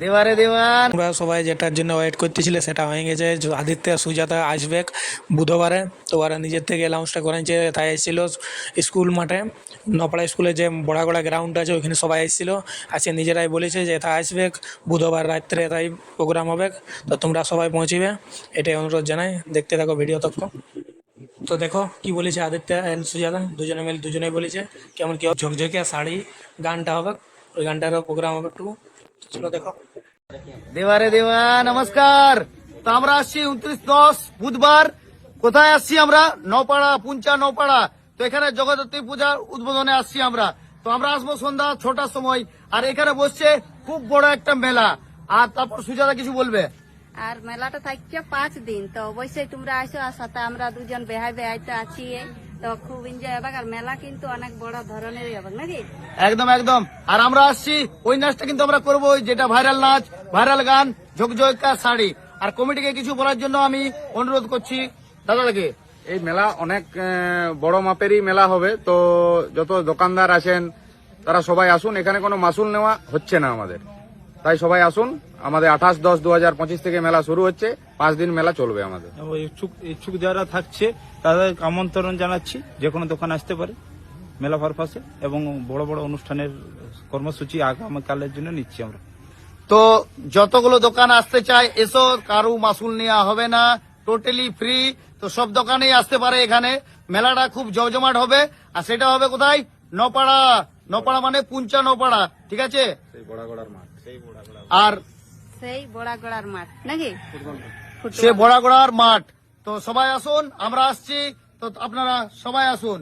দেওয়ারে দেওয়ান। আমরা সবাই যেটার জন্য ওয়েট করতেছিলে সেটা হয়ে গেছে। আদিত্য, সুজাতা আসবে বুধবারে। তো ওরা নিজের থেকে অ্যানাউন্সটা করেছে তাই এসেছিল স্কুল মাঠে। নপাড়া স্কুলে যে বড়াগড়া গ্রাউন্ড আছে ওখানে সবাই এসেছিল। আজকে নিজেরাই বলেছে যে তা আসবে। বুধবার রাত্রে তাই প্রোগ্রাম হবে। তো তোমরা সবাই পৌঁছিবে। এটাই অনুরোধ জানাই। দেখতে থাকো ভিডিও তক্ষ তো দেখো কি বলেছে আদিত্য সুজাতা। দুজনে মিলে দুজনেই বলেছে। কেমন কি। ঝকঝকে শাড়ি, গানটা হবে। ওই গানটারও প্রোগ্রাম হবে একটু। চলো দেখো। দেওয়ারে দেওয়া নমস্কার। তো আমরা আসছি উনত্রিশ দশ বুধবার। কোথায় আসছি আমরা? নপাড়া পুঞ্চা নপাড়া তো এখানে জগদ্ধাত্রী পূজার উদ্বোধনে আসছি আমরা। তো আমরা আসব সন্ধ্যা ছটার সময়। আর এখানে বসছে খুব বড় একটা মেলা। আর তারপর সুজাতা কিছু বলবে? আর মেলাটা থাকছে পাঁচ দিন। তো অবশ্যই তোমরা আসো আর সাথে আমরা দুজন বেহাই বেহাই তো আছি। তো খুব এনজয় হবে আর মেলা কিন্তু অনেক বড় ধরনেরই হবে নাকি? একদম একদম। আর আমরা আসছি ওই নাচটা কিন্তু আমরা করব যেটা ভাইরাল নাচ ভাইরাল গান ঝকঝকা শাড়ি। আর কমিটিকে কিছু বলার জন্য আমি অনুরোধ করছি দাদাকে। এই মেলা অনেক বড় মাপেরই মেলা হবে তো যত দোকানদার আছেন তারা সবাই আসুন এখানে কোনো মাসুল নেওয়া হচ্ছে না আমাদের। তাই সবাই আসুন। আমাদের আঠাশ দশ দু হাজার পঁচিশ থেকে মেলা শুরু হচ্ছে। পাঁচ দিন মেলা চলবে আমাদের। ইচ্ছুক ইচ্ছুক যারা থাকছে তাদের আমন্ত্রণ জানাচ্ছি। যে কোনো দোকান আসতে পারে মেলা পারপাসে এবং বড় বড় অনুষ্ঠানের কর্মসূচি আগামীকালের জন্য নিচ্ছি আমরা। তো যতগুলো দোকান আসতে চায় এসো কারু মাসুল নেওয়া হবে না টোটালি ফ্রি। তো সব দোকানেই আসতে পারে এখানে। মেলাটা খুব জমজমাট হবে। আর সেটা হবে কোথায়? নপাড়া। নপাড়া মানে পুঞ্চা নপাড়া। ঠিক আছে? আর সেই বড়া মাঠ নাকি? সে বড়াগড়ার মাঠ। তো সবাই আসুন আমরা আসছি। তো আপনারা সবাই আসুন।